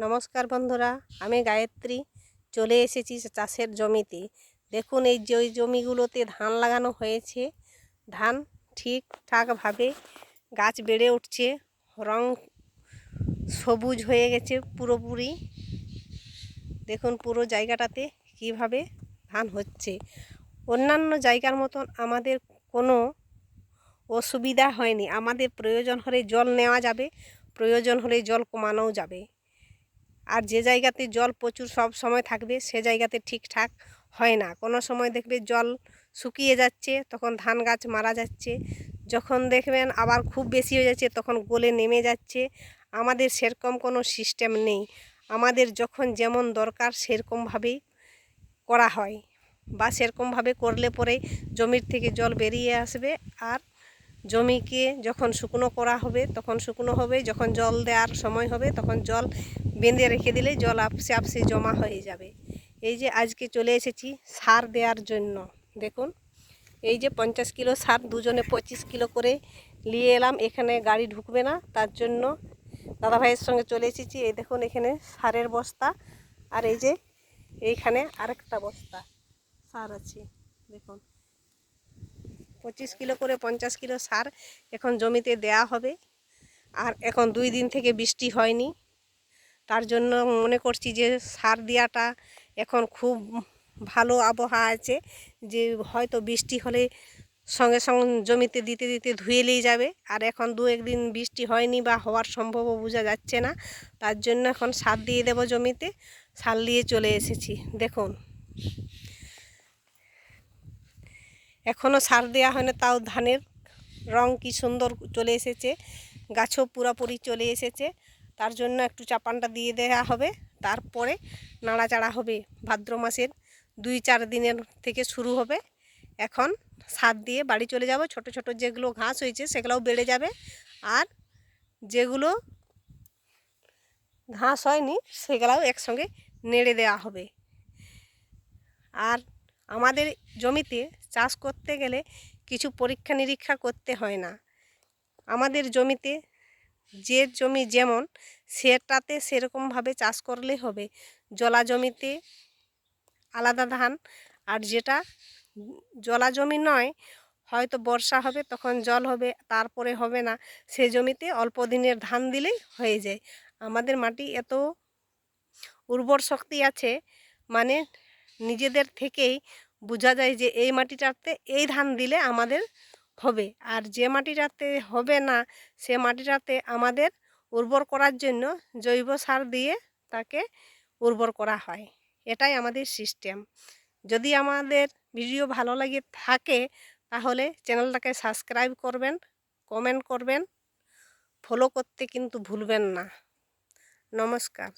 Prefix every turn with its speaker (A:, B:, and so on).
A: নমস্কার বন্ধুরা, আমি গায়ত্রী। চলে এসেছি চাষের জমিতে। দেখুন, এই যে জমিগুলোতে ধান লাগানো হয়েছে। ধান ঠিকঠাকভাবে গাছ বেড়ে উঠছে। রং সবুজ হয়ে গেছে পুরোপুরি। দেখুন, পুরো জায়গাটাতে কীভাবে ধান হচ্ছে। অন্যান্য জায়গার মতন আমাদের কোনো অসুবিধা হয়নি। আমাদের প্রয়োজন হলে জল নেওয়া যাবে, প্রয়োজন হলে জল কমানোও যাবে। আর যে জায়গাতে জল প্রচুর সব সময় থাকবে, সে জায়গাতে ঠিকঠাক হয় না। কোনো সময় দেখবে জল শুকিয়ে যাচ্ছে, তখন ধান গাছ মারা যাচ্ছে। যখন দেখবেন আবার খুব বেশি হয়ে যাচ্ছে, তখন গোলে নেমে যাচ্ছে। আমাদের সেরকম কোনো সিস্টেম নেই। আমাদের যখন যেমন দরকার সেরকমভাবেই করা হয় বা সেরকমভাবে করলে পরে জমির থেকে জল বেরিয়ে আসবে। আর জমিকে যখন শুকনো করা হবে, তখন শুকনো হবে, যখন জল দেওয়ার সময় হবে, তখন জল বেঁধে রেখে দিলে জল আপসে আপসে জমা হয়ে যাবে। এই যে আজকে চলে এসেছি সার দেওয়ার জন্য। দেখুন, এই যে পঞ্চাশ কিলো সার, দুজনে পঁচিশ কিলো করে নিয়ে এলাম। এখানে গাড়ি ঢুকবে না, তার জন্য দাদাভাইয়ের সঙ্গে চলে এসেছি। এই দেখুন, এখানে সারের বস্তা। আর এই যে এইখানে আরেকটা বস্তা সার আছে। দেখুন পঁচিশ কিলো করে পঞ্চাশ কিলো সার এখন জমিতে দেয়া হবে। আর এখন দুই দিন থেকে বৃষ্টি হয়নি। তার জন্য মনে করছি যে সার দেওয়াটা এখন খুব ভালো আবহাওয়া আছে, যে হয়তো বৃষ্টি হলে সঙ্গে সঙ্গে জমিতে দিতে দিতে ধুয়েলেই যাবে। আর এখন দু একদিন বৃষ্টি হয়নি বা হওয়ার সম্ভবও বোঝা যাচ্ছে না। তার জন্য এখন সার দিয়ে দেব জমিতে। সার দিয়ে চলে এসেছি। দেখুন। এখনও সার দেওয়া হয় না, তাও ধানের রং কি সুন্দর চলে এসেছে, গাছও পুরোপুরি চলে এসেছে, তার জন্য একটু চাপানটা দিয়ে দেওয়া হবে, তারপরে নাড়াচাড়া হবে, ভাদ্র মাসের দুই চার দিনের থেকে শুরু হবে, এখন সার দিয়ে বাড়ি চলে যাব, ছোট ছোট যেগুলো ঘাস হয়েছে সেগুলোও বেড়ে যাবে, আর যেগুলো ঘাস হয়নি সেগুলোও একসঙ্গে নেড়ে দেওয়া হবে, আর আমাদের জমিতে চাষ করতে গেলে কিছু পরীক্ষা নিরীক্ষা করতে হয় না। আমাদের জমিতে যে জমি যেমন, সেটাতে সেরকমভাবে চাষ করলে হবে। জলা জমিতে আলাদা ধান, আর যেটা জলা জমি নয়, হয়তো বর্ষা হবে, তখন জল হবে, তারপরে হবে না। সে জমিতে অল্প দিনের ধান দিলেই হয়ে যায়। আমাদের মাটি এত উর্বর শক্তি আছে মানে নিজেদের থেকেই বোঝা যায় যে এই মাটিটাতে এই ধান দিলে আমাদের হবে। আর যে মাটিটাতে হবে না, সে মাটিটাতে আমাদের উর্বর করার জন্য জৈব সার দিয়ে তাকে উর্বর করা হয়। এটাই আমাদের সিস্টেম যদি আমাদের ভিডিও ভালো লাগে, থাকে, তাহলে চ্যানেলটাকে সাবস্ক্রাইব করবেন কমেন্ট করবেন। ফলো করতে কিন্তু ভুলবেন না। নমস্কার।